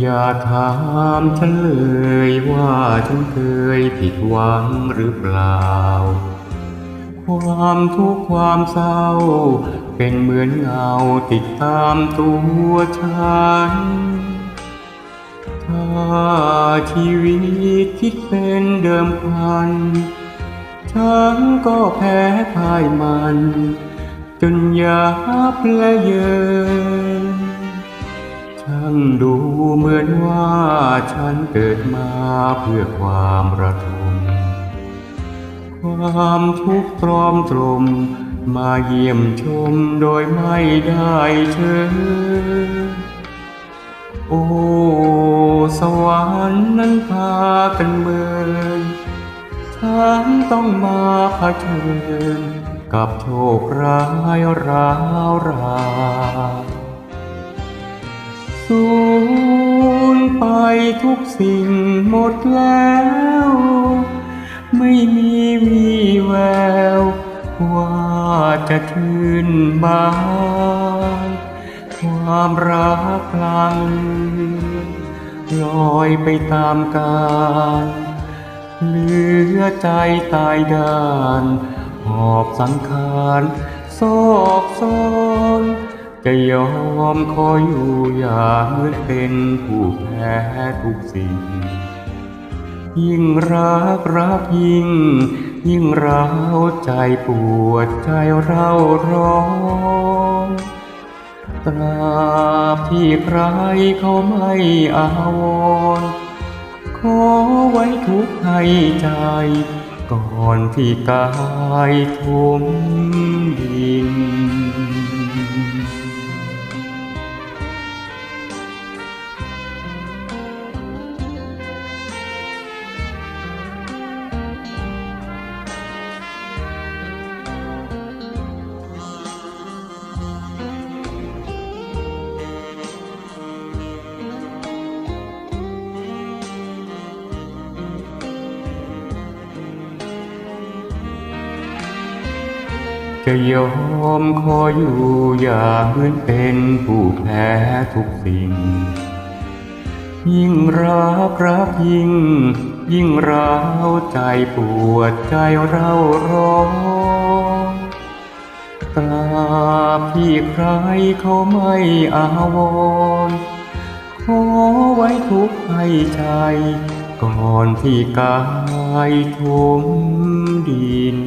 อย่าถามฉันเลยว่าฉันเคยผิดหวังหรือเปล่า ความทุกข์ความเศร้า เป็นเหมือนเงาติดตามตัวฉัน ถ้าชีวิตคิดเป็นเดิมพัน ฉันก็แพ้พ่ายมัน จนยับและเยิน ช่างดูเหมือนว่าฉันเกิดมาเพื่อความระทม ความทุกข์ตรอมตรม มาเยี่ยมชมโดยไม่ได้เชิญโอ้ สวรรค์นั้นพากันเมินฉันต้องมาเผชิญกับโชคร้ายร้าวรา สูญไปทุกสิ่งหมดแล้ว ไม่มีวี่แวว ว่าจะชื่นบาความรักพลางลอยไปตามกาลเหลือใจตายด้าน หอบสังขารโศกโซน จะยอมคอยอยู่อย่าเหมือนเป็นผู้แพ้ทุกสิ่ง ยิ่งรักรักยิ่ง ยิ่งร้าวใจปวดใจเราร้องตราบที่ใครเขาไม่อาวรขอไว้ทุกข์ให้ใจ ก่อนที่กายทุ่ม จะยอมขออยู่อย่างเหมือนเป็นผู้แพ้ทุกสิ่ง ยิ่งรักรักยิ่ง ยิ่งร้าวใจปวดใจเราร้องตราบที่ใครเขาไม่อาวรขอไว้ทุกข์ให้ใจก่อนที่กายทุ่มดิน